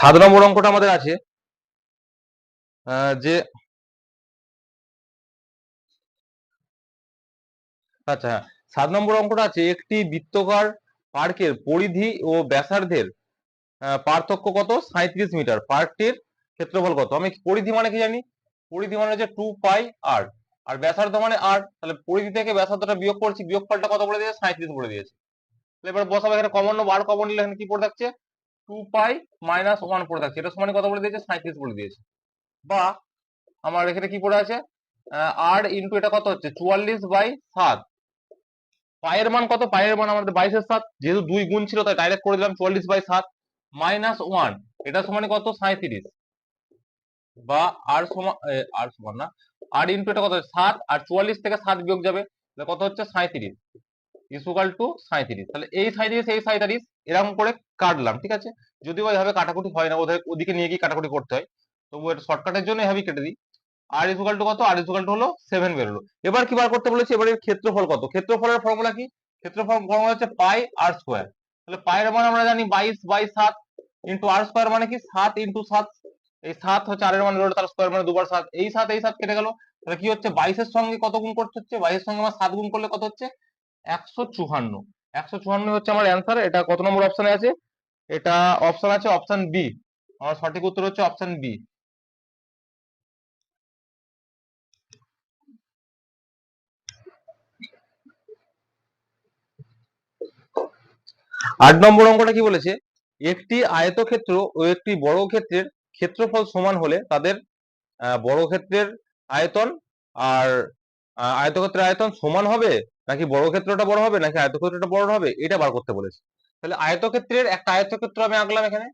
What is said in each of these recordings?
সাত নম্বর অঙ্কটা আমাদের আছে যে আচ্ছা হ্যাঁ সাত নম্বর অঙ্কটা আছে, একটি বৃত্তকার পার্কের পরিধি ও ব্যাসার্ধের পার্থক্য কত? সাঁত্রিশ মিটার। পার্কটির ক্ষেত্রফল কত? আমি পরিধি মানে কি জানি? পরিধি মানে হচ্ছে টু পাই আর। আর ব্যাসার্ধ মানে আর। তাহলে পরিধি থেকে ব্যাসার্ধটা বিয়োগ করছি, বিয়োগফলটা কত বলে দিয়েছে? সাঁত্রিশ বলে দিয়েছে। তাহলে এবার বসাবো এখানে কমন বার কমন নিলে এখানে কি পড়ে থাকছে? টু পাই মাইনাস ওয়ান পড়ে থাকছে। এটা সমানে কত বলে দিয়েছে? সাঁত্রিশ বলে দিয়েছে। বা আমার এখানে কি পড়ে আছে? আর ইন্টু এটা কত হচ্ছে? চুয়াল্লিশ বাই সাত। পায়ের মান কত? পায়ের মান আমাদের বাইশের সাত। যেহেতু দুই গুণ ছিল, তাই ডাইরেক্ট করে দিলাম চুয়াল্লিশ বাই সাত মাইনাস ওয়ান এটা সমানে কত? সাঁত্রিশ বা আর সমান আর সমান না। আর ইন্টু এটা কত? সাত। আর চুয়াল্লিশ থেকে সাত বিয়োগ যাবে। কত হচ্ছে? সাঁত্রিশ ইসুকাল টু সাঁত্রিশ তাহলে এই সাঁত্রিশ এই সাঁত্রিশ এরকম করে কাটলাম, ঠিক আছে? যদিও এভাবে কাটাকুটি হয় না, ওদের ওদিকে নিয়ে গিয়ে কাটাকুটি করতে হয়। তবু এটা শর্টকাটের জন্য এভাবেই কেটে দিই। আর ইসুকাল টু কত? আর ইসুকাল টু হলো সেভেন বেরোলো। এবার কি বার করতে বলেছি? এবার এর ক্ষেত্রফল কত? ক্ষেত্রফলের ফর্মুলা কি? ক্ষেত্রফল ফর্মুলা হচ্ছে পাই আর স্কোয়ার তাহলে পায়ের মান আমরা জানি বাইশ বাই সাত ইন্টু আর স্কোয়ার মানে কি? সাত ইন্টু সাত। এই সাত হচ্ছে আরের মান রোড তার স্কোয়ার মানে দুবার সাত। এই সাত এই সাত কেটে গেল। তাহলে কি হচ্ছে? বাইশের সঙ্গে কত গুণ করতে হচ্ছে? বাইশের সঙ্গে আমার সাত গুণ করলে কত হচ্ছে? একশো চুহান্ন একশো চুহান্ন হচ্ছে আমার অ্যান্সার এটা কত নম্বর অপশনে আছে? এটা অপশন আছে অপশন বি আমার সঠিক উত্তর হচ্ছে অপশন বি আট নম্বর অঙ্কটা কি বলেছে? একটি আয়তক্ষেত্র ও একটি বড় ক্ষেত্রের ক্ষেত্রফল সমান হলে তাদের আহ, ক্ষেত্রের আয়তন আর আয়তক্ষেত্রের আয়তন সমান হবে? নাকি বর্গক্ষেত্রটা বড় হবে, নাকি আয়তক্ষেত্রটা বড় হবে? এটা বার করতে বলেছে। তাহলে আয়তক্ষেত্রের একটা আয়তক্ষেত্র আমি আঁকলাম এখানে।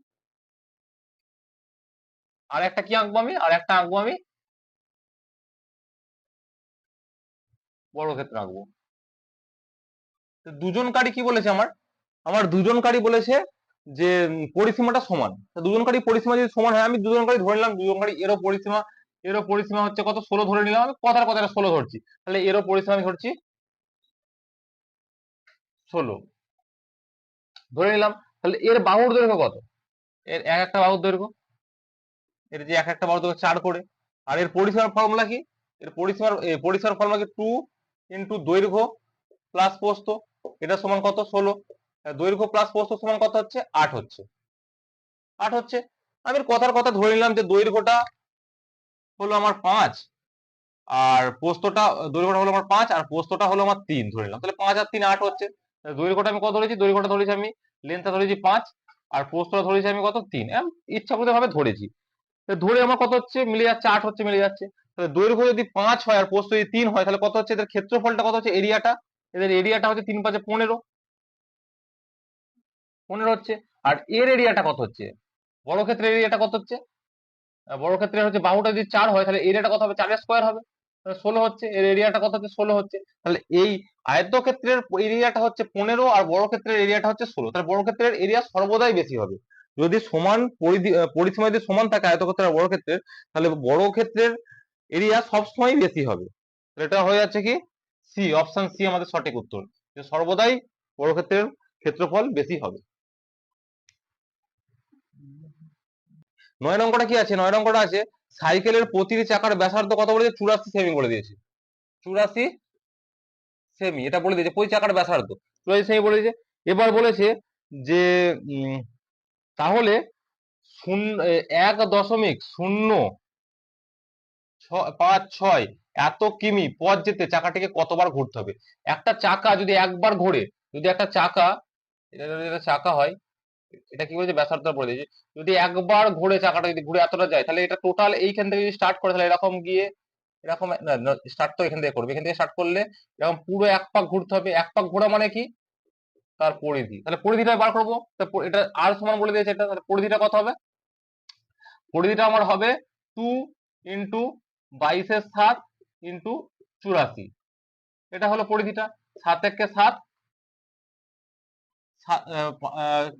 আর একটা কি আঁকবো আমি? আর একটা আঁকবো আমি? বর্গক্ষেত্র আঁকবো। দুজনকারী কি বলেছে আমার? আমার দুজনকারী বলেছে যে পরিসীমাটা সমান। দুজনকারী পরিসীমা যদি সমান হয়, আমি দুজনকারী ধরে নিলাম দুজনকারী এরও পরিসীমা এরও পরিসীমা হচ্ছে কত? ষোলো ধরে নিলাম আমি, কথার কথাটা ষোলো ধরছি। তাহলে এরও পরিসীমা আমি ধরছি ষোলো। ধরে নিলাম তাহলে এর বাহুর দৈর্ঘ্য কত? এর এক একটা বাহুর দৈর্ঘ্য। এর যে এক একটা বাহুর দৈর্ঘ্য চার করে। আর এর পরিসীমার ফর্মুলা কি? এর পরিসীমার এ, পরিসীমার ফর্মুলা কি? টু ইন্টু দৈর্ঘ্য প্লাস প্রস্থ। এটা সমান কত? ষোলো। দৈর্ঘ্য প্লাস প্রস্থ সমান কত হচ্ছে? আট হচ্ছে। আট হচ্ছে। আমি কথার কথা ধরে নিলাম যে দৈর্ঘ্যটা হলো আমার পাঁচ। আর পোস্তটা দৈর্ঘ্যটা হলো আমার পাঁচ। আর পোস্তটা হলো আমার তিন। ধরে নিলাম। তাহলে পাঁচ আর তিন আট হচ্ছে। দৈর্ঘ্যটা আমি কত ধরেছি? দৈর্ঘ্যটা ধরেছি আমি লেন্থটা ধরেছি পাঁচ, আর পোস্তটা ধরেছি আমি কত তিন। ইচ্ছাকৃত ভাবে ধরেছি। ধরে আমার কত হচ্ছে? মিলে যাচ্ছে, আট হচ্ছে, মিলে যাচ্ছে। তাহলে দৈর্ঘ্য যদি পাঁচ হয় আর পোস্ত যদি তিন হয়, তাহলে কত হচ্ছে? এদের ক্ষেত্রফলটা কত হচ্ছে? এরিয়াটা এদের এরিয়াটা হচ্ছে তিন পাঁচে পনেরো। পনেরো হচ্ছে। আর এর এরিয়াটা কত হচ্ছে? বড় ক্ষেত্রের এরিয়াটা কত হচ্ছে? বড় ক্ষেত্রে হচ্ছে বাহুটা যদি চার হয়, তাহলে এরিয়াটা কত হবে? চারের স্কোয়ার হবে। ষোলো হচ্ছে, এর এরিয়াটা কত হচ্ছে? ষোলো হচ্ছে। তাহলে এই আয়তক্ষেত্রের এরিয়াটা হচ্ছে পনেরো আর বড় ক্ষেত্রের এরিয়াটা হচ্ছে ষোলো। তাহলে বড় ক্ষেত্রের এরিয়া সর্বদাই বেশি হবে। যদি সমান পরিধি পরিসীমা যদি সমান থাকে আয়তক্ষেত্রের আর বড় ক্ষেত্রের, তাহলে বড় ক্ষেত্রের এরিয়া সবসময় বেশি হবে। এটা হয়ে যাচ্ছে কি? সি অপশন সি আমাদের সঠিক উত্তর। সর্বদাই বড় ক্ষেত্রের ক্ষেত্রফল বেশি হবে। নয় অঙ্কটা কি আছে? নয় অঙ্কটা আছে সাইকেলের প্রতিটি চাকার ব্যাসার্ধ কত বলেছে? চুরাশি সেমি বলে দিয়েছে। চুরাশি সেমি, এটা বলে দিয়েছে। প্রতি চাকার ব্যাসার্ধ। চুরাশি সেমি বলে দিয়েছে। এবার বলেছে যে তাহলে শূন্য এক দশমিক শূন্য পাঁচ ছয় এত কিমি পথ যেতে চাকাটিকে কতবার ঘুরতে হবে? একটা চাকা যদি একবার ঘোরে, যদি একটা চাকা, এটা যদি একটা চাকা হয় এটা কি বলছে? ব্যাসার্ধ বলে দিয়েছে। যদি একবার ঘুরে চাকাটা যদি ঘুরে এতটা যায়, তাহলে এটা টোটাল এইখান থেকে যদি স্টার্ট করে, তাহলে এরকম গিয়ে, এরকম স্টার্ট তো এখান থেকে করবে। এখান থেকে স্টার্ট করলে এরকম পুরো এক পাক ঘুরতে হবে। এক পাক ঘোরা মানে কি? তার পরিধি। তাহলে পরিধিটা বার করব। এটা আর সমান বলে দিয়েছে এটা। তাহলে পরিধিটা কত হবে? পরিধিটা আমার হবে টু ইন্টু বাইশের সাত ইন্টু চুরাশি। এটা হলো পরিধিটা। সাত একে সাত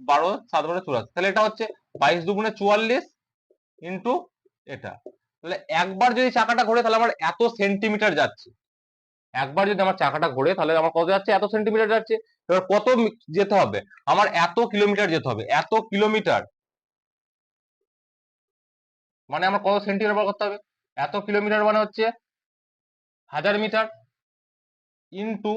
বারো, সাত বারো, চুরাশি। তাহলে এটা হচ্ছে বাইশ দুগুণে চুয়াল্লিশ ইন্টু এটা। তাহলে একবার যদি চাকাটা ঘোরে, তাহলে আমার এত সেন্টিমিটার যাচ্ছে। একবার যদি আমার চাকাটা ঘোরে, তাহলে আমার কত যাচ্ছে? এত সেন্টিমিটার যাচ্ছে। এবার কত যেতে হবে? আমার এত কিলোমিটার যেতে হবে। এত কিলোমিটার। মানে আমার কত সেন্টিমিটার ব্যবহার করতে হবে? এত কিলোমিটার মানে হচ্ছে হাজার মিটার ইনটু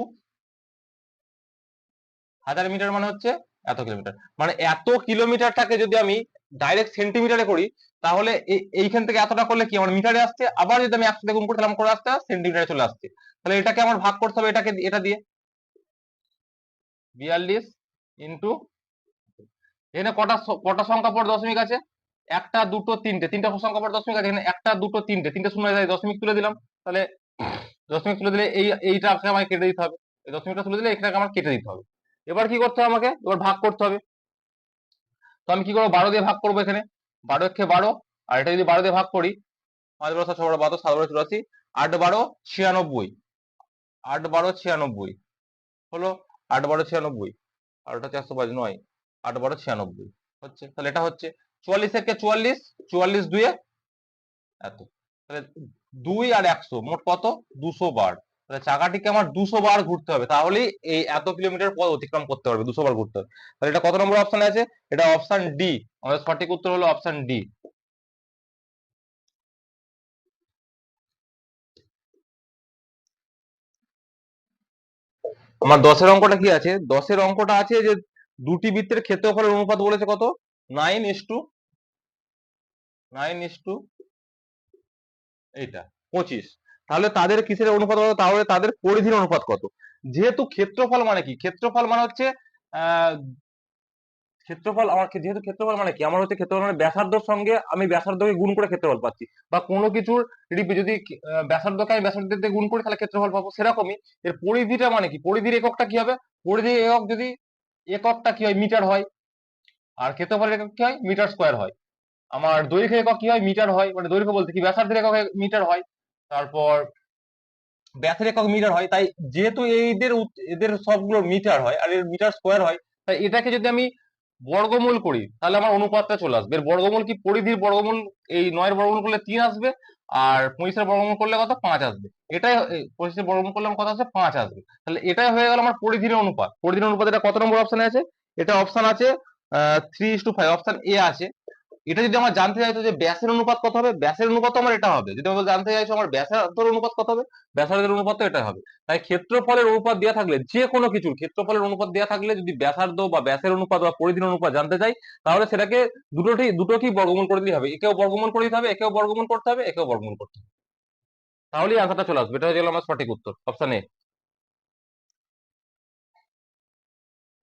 হাজার মিটার মানে হচ্ছে এত কিলোমিটার মানে এত কিলোমিটারটাকে যদি আমি ডাইরেক্ট সেন্টিমিটারে করি, তাহলে এইখান থেকে এতটা করলে কি আমার মিটারে আসছে? আবার যদি আমি একশো গুণ করতে করে আসতে সেন্টিমিটারে চলে আসছে। তাহলে এটাকে আমার ভাগ করতে হবে, এটাকে এটা দিয়ে। বিয়াল্লিশ ইন্টু এখানে কটা কটা সংখ্যা পর দশমিক আছে? একটা, দুটো, তিনটে। তিনটা সংখ্যা পর দশমিক আছে, এখানে একটা, দুটো, তিনটে। তিনটে শূন্য যায়, দশমিক তুলে দিলাম। তাহলে দশমিক তুলে দিলে এই এইটাকে আমাকে কেটে দিতে হবে। এই দশমিকটা তুলে দিলে এখানে আমার কেটে দিতে হবে। এবার কি করতে হবে আমাকে? এবার ভাগ করতে হবে। তো আমি কি করব? বারো দিয়ে ভাগ করব এখানে। বারো একে বারো, আর এটা যদি বারো দিয়ে ভাগ করি, পাঁচ বারো ছয় বারো বারো, সাত বারো চুরাশি, আট বারো ছিয়ানব্বই। আট বারো ছিয়ানব্বই। হলো আট বারো ছিয়ানব্বই। আর ওটা চারশো পাঁচ নয়, আট বারো ছিয়ানব্বই। হচ্ছে? তাহলে এটা হচ্ছে চুয়াল্লিশ থেকে চুয়াল্লিশ চুয়াল্লিশ দুয়ে এত। তাহলে দুই আর একশো, মোট কত? দুশো বার। তাহলে চাকাটিকে আমার দুশো বার ঘুরতে হবে, তাহলেই এই এত কিলোমিটার পথ অতিক্রম করতে পারবে, দুশো বার ঘুরতে হবে। তাহলে এটা কত নম্বর অপশন আছে? এটা অপশন ডি আমাদের সঠিক উত্তর হলো অপশন ডি আমার দশের অঙ্কটা কি আছে? দশের অঙ্কটা আছে যে দুটি বৃত্তের ক্ষেত্রফলের অনুপাত বলেছে কত? Nine is to nine is to এইটা, পঁচিশ। তাহলে তাদের কিসের অনুপাত কত? তাহলে তাদের পরিধির অনুপাত কত? যেহেতু ক্ষেত্রফল মানে কি? ক্ষেত্রফল মানে হচ্ছে ক্ষেত্রফল আমার যেহেতু ক্ষেত্রফল মানে কি? আমার হচ্ছে ক্ষেত্রফল মানে ব্যাসার্ধর সঙ্গে আমি ব্যাসার্ধকে গুণ করে ক্ষেত্রফল পাচ্ছি। বা কোনো কিছুর রিপি- যদি ব্যাসার্ধকে আমি ব্যাসার্ধ দিয়ে গুণ করি, তাহলে ক্ষেত্রফল পাবো সেরকমই। এর পরিধিটা মানে কি? পরিধির এককটা কি হবে? পরিধির একক যদি এককটা কি হয়? মিটার হয়। আর ক্ষেত্রফলের একক কি হয়? মিটার স্কোয়ার হয়। আমার দৈর্ঘ্য একক কি হয়? মিটার হয়। মানে দৈর্ঘ্য বলতে কি? ব্যাসার্ধের একক মিটার হয়। তারপর ব্যাসের একক মিটার হয়, তাই যেহেতু এদের এদের সবগুলো মিটার হয় আর এর মিটার স্কোয়ার হয়, তাই এটাকে যদি আমি বর্গমূল করি, তাহলে আমার অনুপাতটা চলে আসবে। এর বর্গমূল কি? পরিধির বর্গমূল, এই নয়ের বর্গমূল করলে তিন আসবে আর পঁচিশের বর্গমূল করলে কত? পাঁচ আসবে। এটাই পঁচিশের বর্গমূল করলে আমার কত আসবে? পাঁচ আসবে। তাহলে এটাই হয়ে গেল আমার পরিধির অনুপাত। পরিধির অনুপাত এটা কত নম্বর অপশনে আছে? এটা অপশান আছে three is to five option A আছে। এটা যদি আমার জানতে চাইতো যে ব্যাসের অনুপাত কত হবে, ব্যাসের অনুপাত আমার এটা হবে। যদি আমার জানতে চাইছো আমার ব্যাসার্ধের অনুপাত কত হবে, ব্যাসার্ধের অনুপাত তো এটা হবে। তাই ক্ষেত্রফলের অনুপাত দেওয়া থাকলে যে কোনো কিছুর ক্ষেত্রফলের অনুপাত দেওয়া থাকলে যদি ব্যাসার্ধ বা ব্যাসের অনুপাত বা পরিধির অনুপাত জানতে চাই, তাহলে সেটাকে দুটোটি, দুটোকেই বর্গমূল করে দিতে হবে। একেও বর্গমূল করে দিতে হবে, একেও বর্গমূল করতে হবে, একেও বর্গমূল করতে হবে। তাহলেই আনসারটা চলে আসবে। এটা হচ্ছে আমার সঠিক উত্তর অপশন এ